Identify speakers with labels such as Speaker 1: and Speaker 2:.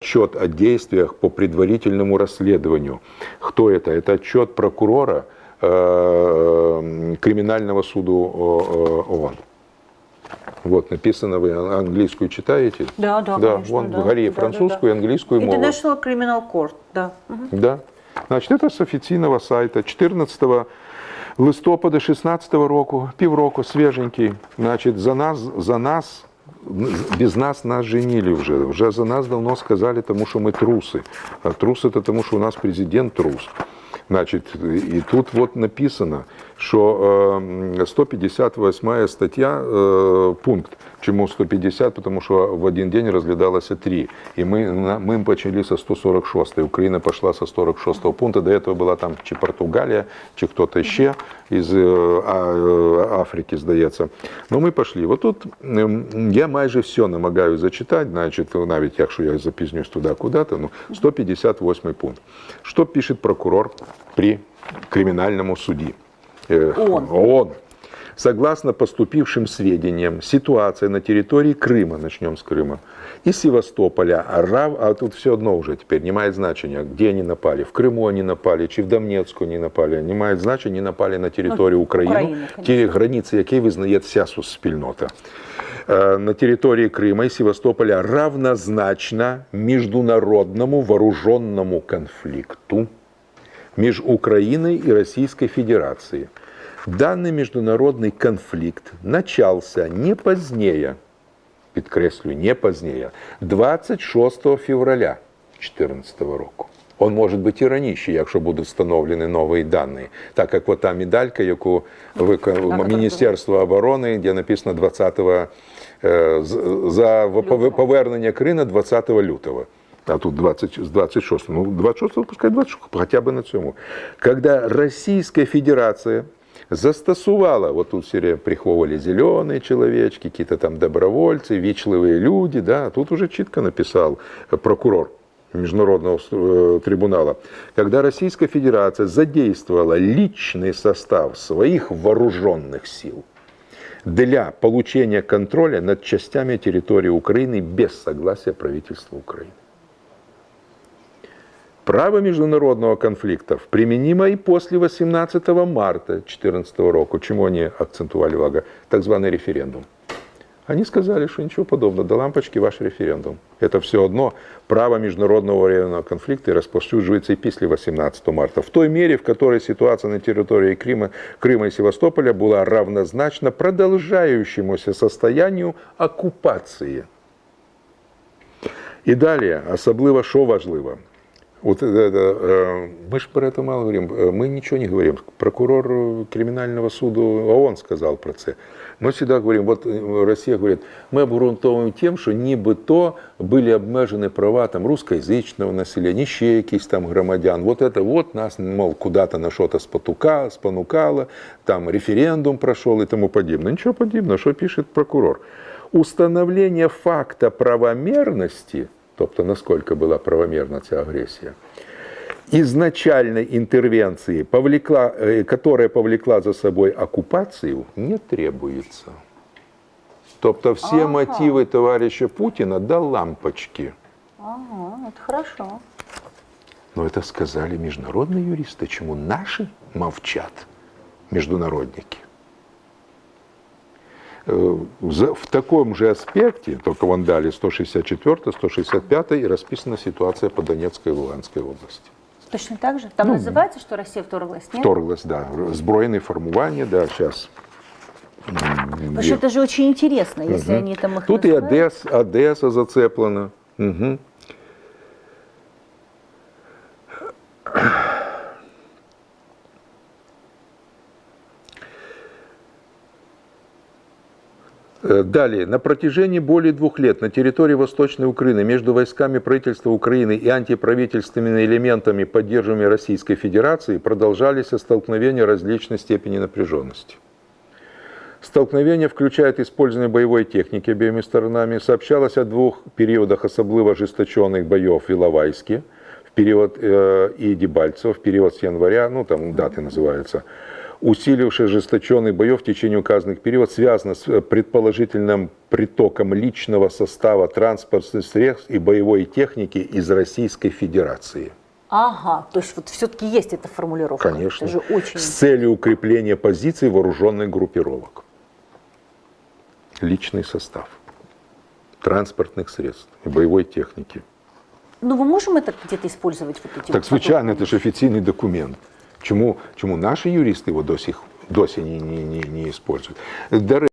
Speaker 1: отчет о действиях по предварительному расследованию. Кто это? Это отчет прокурора э, криминального суду э, ООН. Вот, написано, вы английскую читаете?
Speaker 2: Да, да,
Speaker 1: Да,
Speaker 2: конечно,
Speaker 1: вон
Speaker 2: да.
Speaker 1: в горе
Speaker 2: Да, да,
Speaker 1: французскую,
Speaker 2: да.
Speaker 1: английскую мову.
Speaker 2: International Criminal Court, да. Мгм.
Speaker 1: Да. Значить, це з офіційного сайту 14 листопада 16 року, півроку, свіженький. Значить, за нас, за нас, без нас нас женили вже. Вже за нас давно сказали, тому що ми труси. А труси це тому, що у нас президент трус. Значить, і тут от написано, е, 158 стаття, е, пункт. Чому 150? Тому що в один день розглядалося три. І ми, на- ми почали со 146. Україна пішла со 46 пункту. До этого була там чи Португалія, чи хто-то ще із е, А- е, Африки, здається. Ну ми пішли. От тут ем, я майже все намагаюся зачитати, значить, навіть якщо я запізнююсь туди куди-то, ну, 158 пункт. Що пише прокурор при кримінальному суді? Э,
Speaker 2: ООН.
Speaker 1: ООН. Согласно поступившим сведениям, ситуация на территории Крыма, начнем с Крыма, и Севастополя, а, рав, а тут все одно уже теперь не имеет значения, где они напали. В Крыму они напали, чи в Донецку они напали. Не имеет значения, они напали на территорию Украины,
Speaker 2: Украины, конечно.
Speaker 1: ті границі якої визнає вся спільнота. Е, На території Крима і Севастополя равнозначно міжнародному вооруженному конфлікту між Украиной и Российской Федерацией. Данный международный конфликт начался не позднее, підкреслю, не позднее, 26 февраля 2014 року. Он може бути і раніше, якщо будуть встановлені нові дані. Так як ота медалька, яку виконало Міністерство оборони, де написано 20 е, з- за пове- повернення Криму 20 лютого. А тут 20, з 26, ну 26, пускай 26, хоча б на цьому. Когда Российская Федерация застосувала, вот тут все приховывали зеленые человечки, какие-то там добровольцы, вічливые люди, да, тут уже чітко написал э, прокурор Международного э, трибунала, когда Российская Федерация задействовала личный состав своих вооруженных сил для получения контроля над частями территории Украины без согласия правительства Украины. Право международного конфликта применимо и после 18 марта 2014 року. Чему они акцентували увагу? Так званый референдум. Они сказали, что ничего подобного, до лампочки ваш референдум. Это все одно право международного военного конфликта розповсюджується і після 18 марта, в той мере, в которой ситуация на территории Крыма, Крыма и Севастополя была равнозначна продолжающемуся состоянию оккупации. І далі, особливо, що важливо, От, е, е, е, ми ж про це мало говоримо. Е, Ми нічого не говоримо. Прокурор е, кримінального суду ООН сказав про це. Ми завжди говоримо, от е, Росія говорить, ми обґрунтовуємо тим, що нібито були обмежені права там русскоязичного населення, ще якісь там громадян. Вот это вот нас, мол, куда-то на що-то спотука, спонукало, там референдум пройшов і тому подібне. Нічого подібного, що пише прокурор. Установление факта правомерности, тобто наскільки була правомірна ця агресія, изначальной интервенции, повлекла, э, которая повлекла за собой оккупацию, не требуется. Тобто всі
Speaker 2: Ага.
Speaker 1: мотиви товариша Путіна до лампочки.
Speaker 2: Ага, это хорошо.
Speaker 1: Но это сказали международные юристы. Чему наши молчат, международники? Э, В таком же аспекте, только вон дали 164, 165 и расписана ситуация по Донецкой и Луганской области.
Speaker 2: Точно так же? Там называется, что Россия вторглась, нет?
Speaker 1: Вторглась, да. Збройные формування, да, сейчас.
Speaker 2: Потому что это же очень интересно, если они там их
Speaker 1: Тут и
Speaker 2: называют.
Speaker 1: Одес, Одесса зацеплена. Угу. Далее. На протяжении более двух лет на территории Восточной Украины между войсками правительства Украины и антиправительственными элементами, поддерживаемыми Российской Федерацией, продолжались столкновения различной степени напряженности. Столкновения включают использование боевой техники обеими сторонами. Сообщалось о двух периодах особливо ожесточенных боев в Иловайске в период э, и Дебальцево в период с января, ну там даты называются, усилившее ожесточенный боев в течение указанных периодов, связано с э, предположительным притоком личного состава транспортных средств и боевой техники из Российской Федерации.
Speaker 2: Ага, то есть вот все-таки есть эта формулировка.
Speaker 1: Конечно.
Speaker 2: Это же очень...
Speaker 1: С целью укрепления позиций вооруженных группировок. Личный состав транспортных средств и боевой техники.
Speaker 2: Ну, мы можем это где-то использовать? Вот эти
Speaker 1: Так
Speaker 2: вот
Speaker 1: звичайно,
Speaker 2: подобные?
Speaker 1: це ж офіційний документ. Чому, чому наші юристи його досі, досі не, не, не, не использують? До